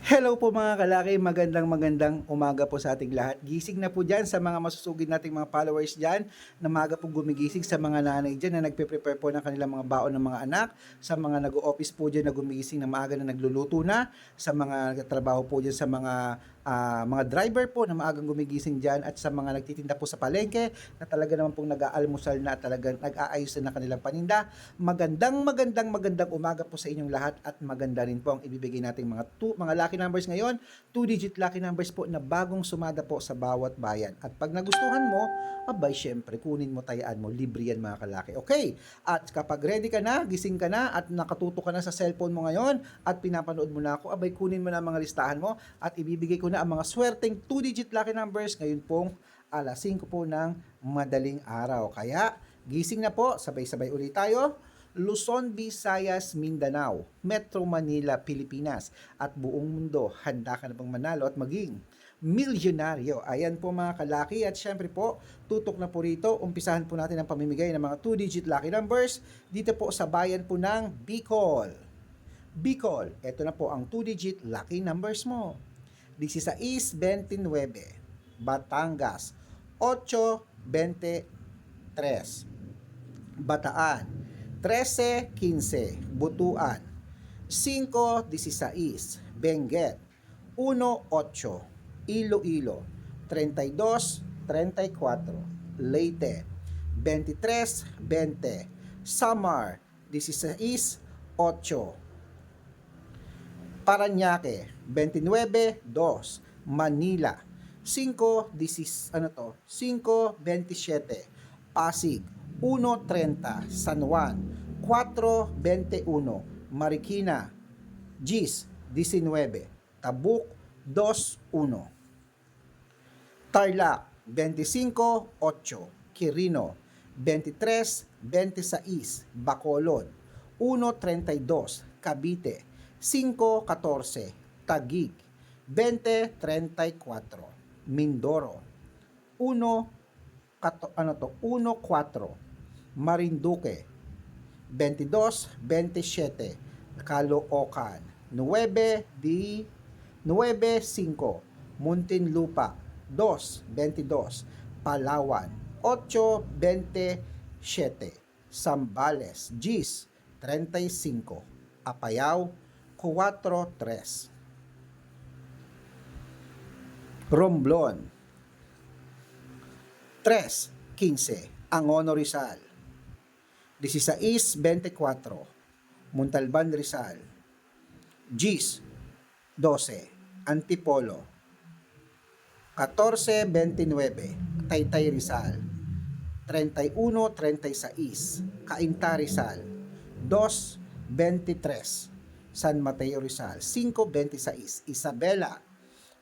Hello po mga kalaki, magandang magandang umaga po sa ating lahat. Gising na po dyan sa mga masusugid nating mga followers dyan. Na maga po gumigising sa mga nanay dyan na nagpe-prepare po ng kanilang mga baon ng mga anak, sa mga nag-office po dyan na gumigising na maaga na nagluluto na, sa mga nagtatrabaho po dyan sa mga ah, mga driver po na maagang gumigising dyan. At sa mga nagtitinda po sa palengke na talaga naman pong nag-aalmusal na at talagang nag-aayos na ng kanilang paninda. Magandang magandang magandang umaga po sa inyong lahat at maganda rin po ang ibibigay nating mga two, mga lucky numbers ngayon, two digit lucky numbers po na bagong sumada po sa bawat bayan. At pag nagustuhan mo, abay syempre kunin mo tayaan mo, libre yan mga kalaki. Okay, at kapag ready ka na, gising ka na at nakatuto ka na sa cellphone mo ngayon at pinapanood mo na ako, abay kunin mo na ang mga listahan mo at ibibigay ko na ang mga swerteng two digit lucky numbers ngayon pong alas 5 po ng madaling araw. Kaya gising na po, sabay-sabay ulit tayo. Luzon, Visayas, Mindanao, Metro Manila, Pilipinas, at buong mundo, handa ka na bang manalo at maging milyonaryo. Ayan po mga kalaki at syempre po, tutok na po rito. Umpisahan po natin ang pamimigay ng mga 2-digit lucky numbers dito po sa bayan po ng Bicol. Bicol, ito na po ang 2-digit lucky numbers mo. 16-29, Batangas, 8-23, Bataan, 13-15, Butuan, 5-16, Benguet, 1-8, Iloilo, 32-34, Leyte, 23-20, Samar, 16-8, Paranaque, 29-2, Manila, 5-16, ano to, 5-27, Pasig, 1.30 San Juan, 4.21 Marikina, Gis, 19 Tabuk, 2.1 Tarlac, 25.8 Quirino, 23.26 Bacolod, 1.32 Cavite, 5.14 Taguig, 20.34 Mindoro, 1 kato, ano to, 1-4, Marinduque, 22-27, Caloocan, 9 di 9-5, Muntinlupa, 2-22, Palawan, 8-27, Sambales, Gis, 35, Apayao, 4-3, Romblon, 3, 15, Angono Rizal. 16, 24, Montalban Rizal. Gis, 12, Antipolo. 14, 29, Taytay Rizal. 31, 36, Cainta Rizal. 2, 23, San Mateo Rizal. 5, 26, Isabela.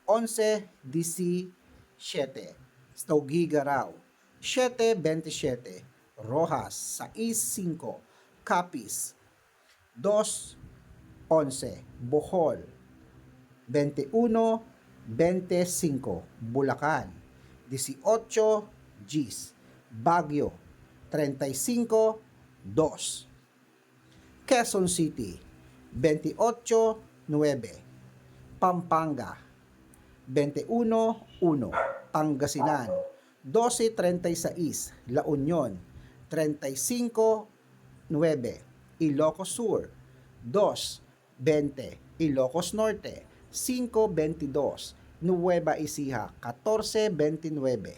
11, 17, Staugigarao, 7.27, Rojas, 6.5, Capiz, 2.11, Bohol, 21.25, Bulacan, 18, Gis, Baguio, 35.2, Quezon City, 28.9, Pampanga, 21.1, Pangasinan, 12.36, La Union, 35.9, Ilocos Sur, 2.20, Ilocos Norte, 5.22, Nueva Ecija, 14.29,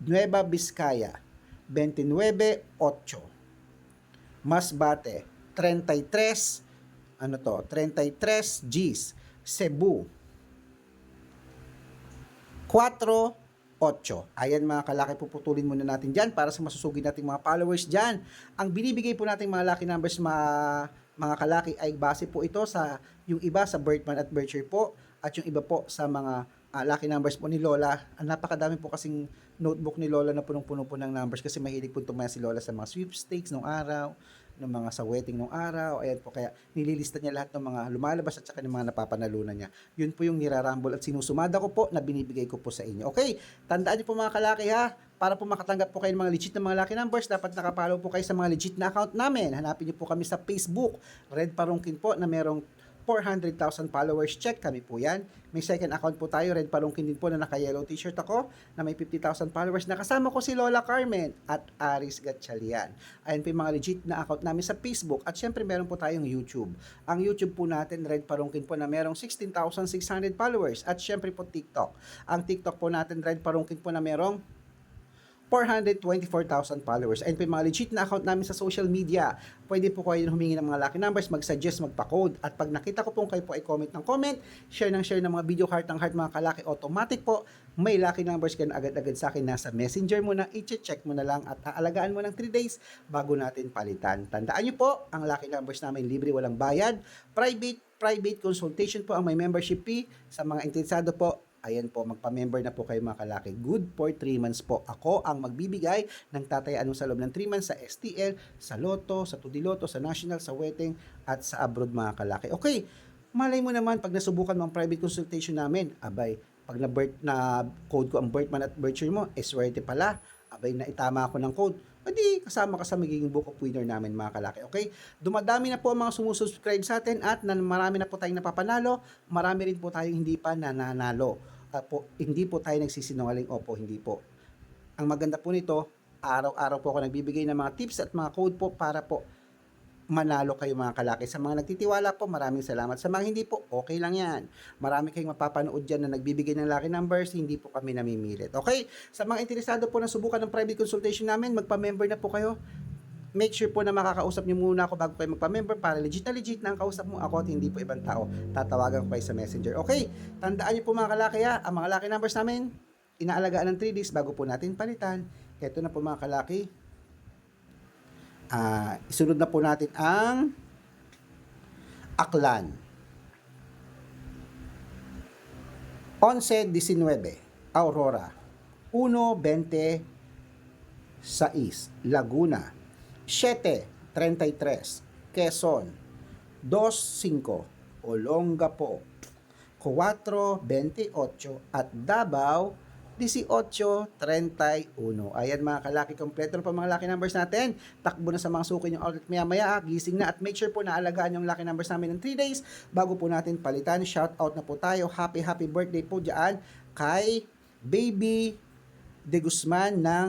Nueva Vizcaya, 29.8, Masbate, 33, ano to, 33 Gs, Cebu, 4, 8. Ayan mga kalaki, puputulin muna natin dyan para sa masusugid nating mga followers dyan. Ang binibigay po nating mga lucky numbers mga, mga kalaki ay base po ito sa yung iba sa birth month at birth year po at yung iba po sa mga ah, lucky numbers po ni Lola. Ang napakadami po kasing notebook ni Lola na punong-puno po ng numbers kasi mahilig po tumaya si Lola sa mga sweepstakes nung araw, ng mga sa wedding nung araw. Ayan po, kaya nililista niya lahat ng mga lumalabas at saka ng mga napapanalunan niya. Yun po yung nirarambol at sinusumada ko po na binibigay ko po sa inyo. Okay, tandaan niyo po mga kalaki ha, para po makatanggap po kayo ng mga legit na mga lucky numbers, dapat nakapollow po kayo sa mga legit na account namin. Hanapin niyo po kami sa Facebook, Red Parungkin po, na merong 400,000 followers. Check kami po yan. May second account po tayo, Red Palungkin din po na naka-yellow t-shirt ako na may 50,000 followers. Nakasama ko si Lola Carmen at Aris Gatchalian. Ayan po yung mga legit na account namin sa Facebook. At syempre meron po tayong YouTube. Ang YouTube po natin, Red Palungkin po na merong 16,600 followers. At syempre po TikTok. Ang TikTok po natin, Red Palungkin po na merong 424,000 followers. And yung mga legit na account namin sa social media. Pwede po kayo humingi ng mga lucky numbers, mag-suggest, magpa-code. At pag nakita ko pong kayo po ay comment ng comment, share ng share ng mga video heart ng heart mga kalaki, automatic po, may lucky numbers ka na agad-agad sa akin. Nasa messenger mo na, i-check mo na lang at aalagaan mo ng 3 days bago natin palitan. Tandaan nyo po, ang lucky numbers namin libre, walang bayad. Private, private consultation po ang may membership fee. Sa mga interesado po, Ayan po, magpa-member na po kayo mga kalaki. Good for 3 months po. Ako ang magbibigay ng tatayaan sa loob ng 3 months sa STL, sa Lotto, sa Tudiloto, sa National, sa Wedding, at sa abroad mga kalaki. Okay, malay mo naman pag nasubukan mo ang private consultation namin, abay, pag na birth na code ko ang birth month at birth year mo, eh swerte pala. Abay, naitama ako ng code. Hindi, kasama ka sa magiging book of winner namin mga kalaki. Okay? Dumadami na po ang mga sumusubscribe sa atin at na, marami na po tayong napapanalo. Marami rin po tayong hindi pa nananalo. Ah, po, hindi po tayo nagsisinungaling. Opo, hindi po. Ang maganda po nito, araw-araw po ako nagbibigay ng mga tips at mga code po para po manalo kayo mga kalaki. Sa mga nagtitiwala po, maraming salamat. Sa mga hindi po, okay lang yan. Marami kayong mapapanood dyan na nagbibigay ng lucky numbers, hindi po kami namimilit. Okay? Sa mga interesado po na subukan ng private consultation namin, magpa-member na po kayo. Make sure po na makakausap niyo muna ako bago kayo magpa-member para legit na legit na ang kausap mo ako at hindi po ibang tao. Tatawagan ko kayo sa messenger. Okay? Tandaan niyo po mga kalaki ha, ang mga lucky numbers namin, inaalagaan ng 3 days bago po natin palitan. Ito na po mga kalaki, Ah, isunod na po natin ang Aklan. 11-19, Aurora. 1-20, 6, Laguna. 7-33, Quezon. 2-5, Olongapo. 4-28 at Davao 18.31. Ayan mga kalaki, kompleto na po mga lucky numbers natin. Takbo na sa mga suki yung outlet maya maya, gising na at make sure po na alagaan yung lucky numbers namin ng 3 days bago po natin palitan. Shout out na po tayo. Happy happy birthday po dyan kay Baby De Guzman ng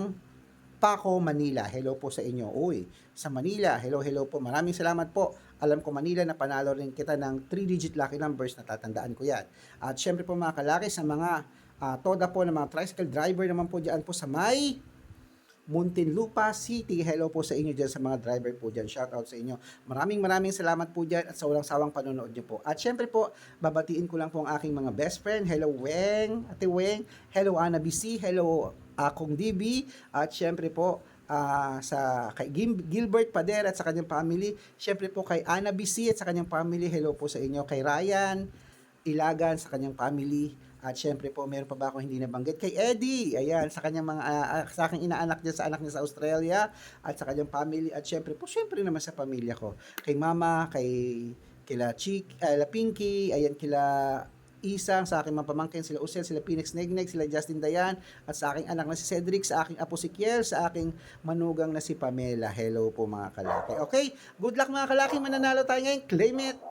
Paco, Manila. Hello po sa inyo. Uy, sa Manila, hello, hello po. Maraming salamat po. Alam ko Manila na panalo rin kita ng 3-digit lucky numbers na tatandaan ko yan. At syempre po mga kalaki sa mga ah, toda po ng mga tricycle driver naman po dyan po sa may Muntinlupa City. Hello po sa inyo dyan sa mga driver po dyan. Shout out sa inyo. Maraming maraming salamat po dyan at sa walang sawang panonood nyo po. At syempre po, babatiin ko lang po ang aking mga best friend. Hello Weng, Ate Weng. Hello Ana BC. Hello Akong DB. At syempre po, ah, sa kay Gilbert Pader at sa kanyang family. Syempre po kay Ana BC at sa kanyang family. Hello po sa inyo. Kay Ryan Ilagan sa kanyang family. At syempre po, meron pa ba ako hindi nabanggit? Kay Eddie, ayan, sa kanyang mga, ah, sa aking inaanak niya, sa anak niya sa Australia, at sa kanyang family, at syempre po, syempre naman sa pamilya ko. Kay mama, kay, kila Chick, ah, la Pinky, ayan, kila Isang, sa aking mga pamangkin, sila Usel, sila Phoenix Negneg, sila Justin Dayan, at sa aking anak na si Cedric, sa aking apo si Kiel, sa aking manugang na si Pamela. Hello po mga kalaki. Okay, good luck mga kalaki, mananalo tayo ngayon. Claim it!